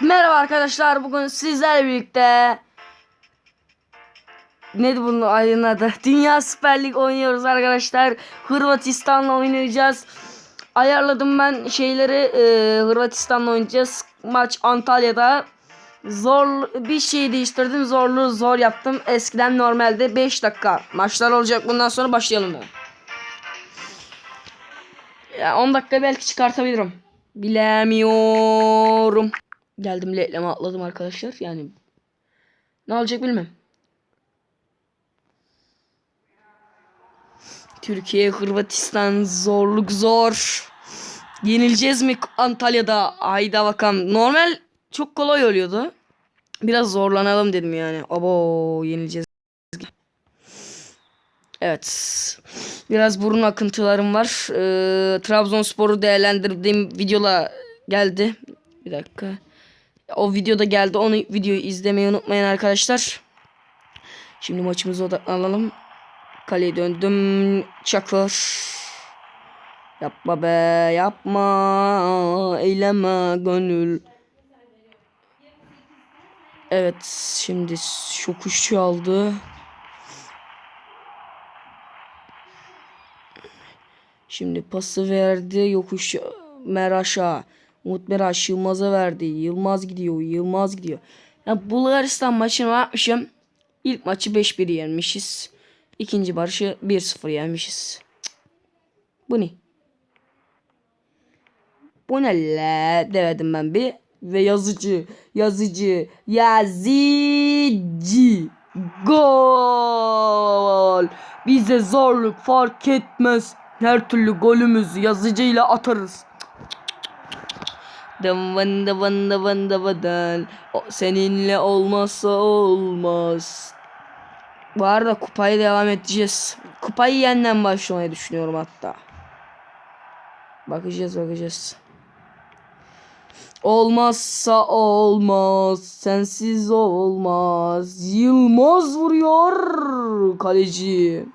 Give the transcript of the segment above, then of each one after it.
Merhaba arkadaşlar bugün sizlerle birlikte Neydi bunun ayının adı? Dünya Süper Lig oynuyoruz arkadaşlar. Hırvatistan'la oynayacağız. Ayarladım ben şeyleri e, Hırvatistan'la oynayacağız. Maç Antalya'da. Zor bir şey değiştirdim. Zorluğu zor yaptım. Eskiden normalde 5 dakika maçlar olacak. Bundan sonra başlayalım. da. Ya 10 dakika belki çıkartabilirim. Bilemiyorum. Geldim letleme atladım arkadaşlar. Yani ne olacak bilmem. Türkiye, Hırvatistan zorluk zor. Yenileceğiz mi Antalya'da? Hayda bakalım. Normal çok kolay oluyordu. Biraz zorlanalım dedim yani. Abo yenileceğiz. Evet. Biraz burun akıntılarım var. Ee, Trabzonspor'u değerlendirdiğim videola geldi. Bir dakika. O videoda geldi. Onu videoyu izlemeyi unutmayın arkadaşlar. Şimdi maçımıza odaklanalım. Kaleye döndüm. Çakır. Yapma be yapma. Eyleme gönül. Evet şimdi şu kuşçu aldı. Şimdi pası verdi. Yokuş Meraş'a. Umut Meraş Yılmaz'a verdi. Yılmaz gidiyor. Yılmaz gidiyor. Ya Bulgaristan maçını yapmışım. İlk maçı 5-1 yenmişiz. İkinci maçı 1-0 yenmişiz. Bu ne? Bu ne la? Demedim ben bir. Ve yazıcı. Yazıcı. Yazıcı. Gol. Bize zorluk fark etmez. Her türlü golümüzü yazıcıyla atarız. Dıvın dıvın dıvın dıvıdın. Seninle olmazsa olmaz. Bu arada kupayı devam edeceğiz. Kupayı yeniden başlamayı düşünüyorum hatta. Bakacağız bakacağız. Olmazsa olmaz. Sensiz olmaz. Yılmaz vuruyor. Kaleci.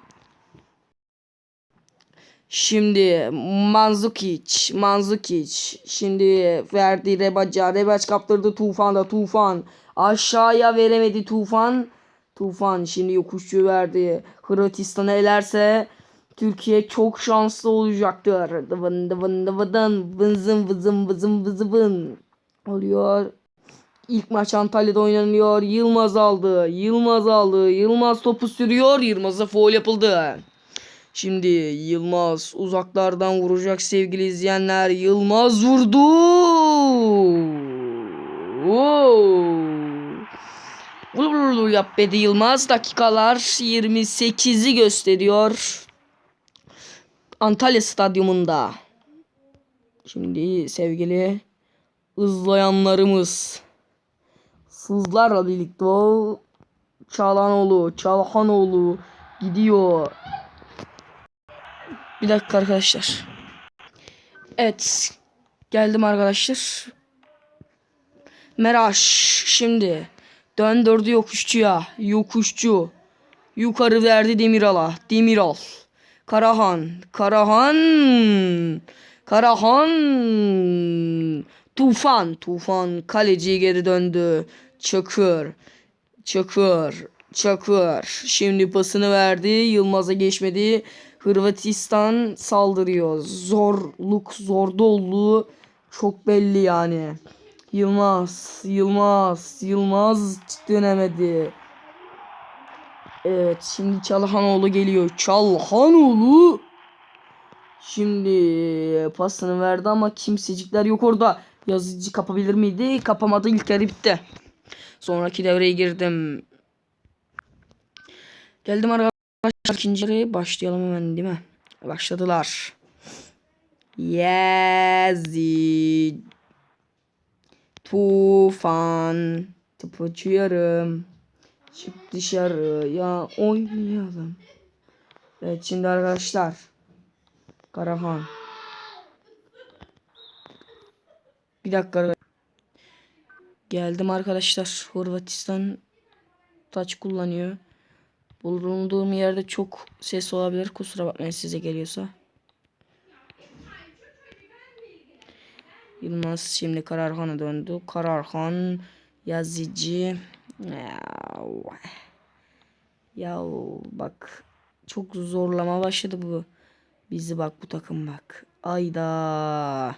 Şimdi Manzukic, Manzukic. Şimdi verdi Rebaca. Rebac kaptırdı Tufan'da Tufan. Aşağıya veremedi Tufan. Tufan şimdi yokuşçu verdi. Hırvatistan'a elerse Türkiye çok şanslı olacaktır. Dıvın dıvın dıvıdın. Vızın vızın vızın vızı vın. Oluyor. İlk maç Antalya'da oynanıyor. Yılmaz aldı. Yılmaz aldı. Yılmaz topu sürüyor. Yılmaz'a foul yapıldı. Şimdi Yılmaz uzaklardan vuracak sevgili izleyenler. Yılmaz vurdu. Wow. Yap dedi Yılmaz. Dakikalar 28'i gösteriyor. Antalya stadyumunda. Şimdi sevgili izleyenlerimiz sızlarla birlikte o Çalhanoğlu, Çalhanoğlu gidiyor. Bir dakika arkadaşlar. Evet. Geldim arkadaşlar. Meraş şimdi döndürdü yokuşçuya. Yokuşçu. Yukarı verdi Demiral'a. Demiral. Karahan. Karahan. Karahan. Tufan. Tufan kaleci geri döndü. Çakır. Çakır. Çakır. Şimdi pasını verdi. Yılmaz'a geçmedi. Hırvatistan saldırıyor. Zorluk, zorda olduğu çok belli yani. Yılmaz, Yılmaz, Yılmaz dönemedi. Evet, şimdi Çalhanoğlu geliyor. Çalhanoğlu. Şimdi pasını verdi ama kimsecikler yok orada. Yazıcı kapabilir miydi? Kapamadı. İlk yarı bitti. Sonraki devreye girdim. Geldim arkadaşlar. İkinci yarı başlayalım hemen değil mi? Başladılar. Yazid. Tufan. Topu uçuyorum. Çık dışarıya oynayalım. Evet şimdi arkadaşlar. Karahan. Bir dakika. Geldim arkadaşlar. Hırvatistan taç kullanıyor. Bulunduğum yerde çok ses olabilir. Kusura bakmayın size geliyorsa. Yılmaz şimdi Kararhan'a döndü. Kararhan yazıcı. Ya, ya bak çok zorlama başladı bu. Bizi bak bu takım bak. Ayda.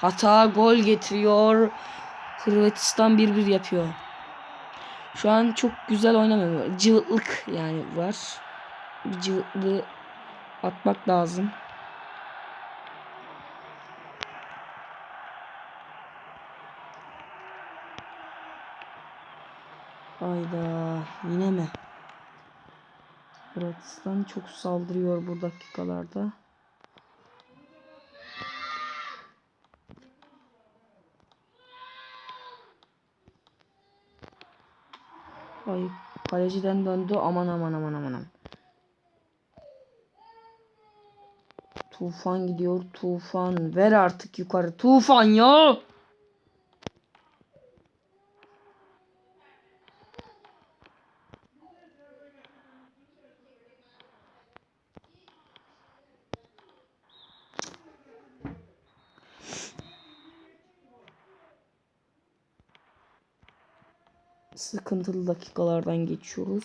Hata gol getiriyor. Hırvatistan 1-1 yapıyor. Şu an çok güzel oynamıyor. Cıvıklık yani var. Bir cıvıklığı atmak lazım. Hayda yine mi? Hırvatistan çok saldırıyor bu dakikalarda. Ay kaleciden döndü aman aman aman aman. Tufan gidiyor Tufan ver artık yukarı Tufan ya. Sıkıntılı dakikalardan geçiyoruz.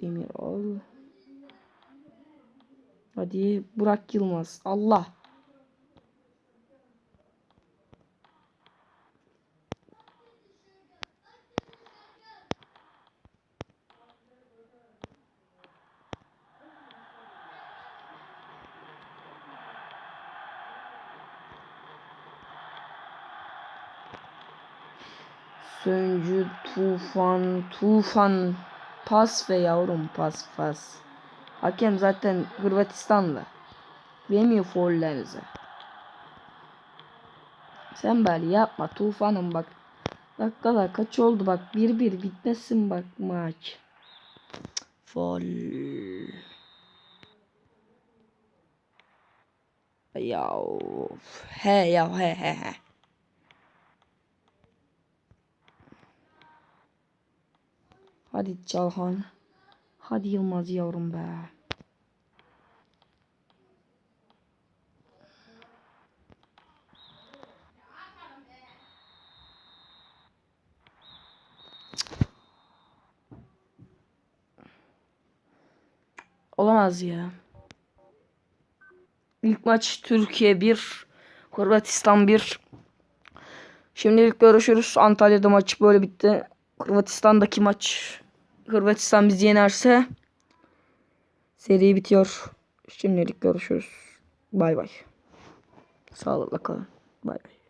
Demiral. Hadi Burak Yılmaz. Allah. Söncü, tufan, tufan. Pas ve yavrum pas pas. Hakem zaten Hırvatistanlı. Vermiyor foullerinize. Sen böyle yapma tufanım bak. Dakikalar kaç oldu bak. Bir bir bitmesin bak maç. Foul. Ya he ya he he he. Hadi Çalhan. Hadi Yılmaz yavrum be. Olamaz ya. İlk maç Türkiye 1, Hırvatistan 1. Şimdilik görüşürüz. Antalya'da maç böyle bitti. Hırvatistan'daki maç Hırvatistan bizi yenerse seri bitiyor. Şimdilik görüşürüz. Bay bay. Sağlıkla kalın. Bay bay.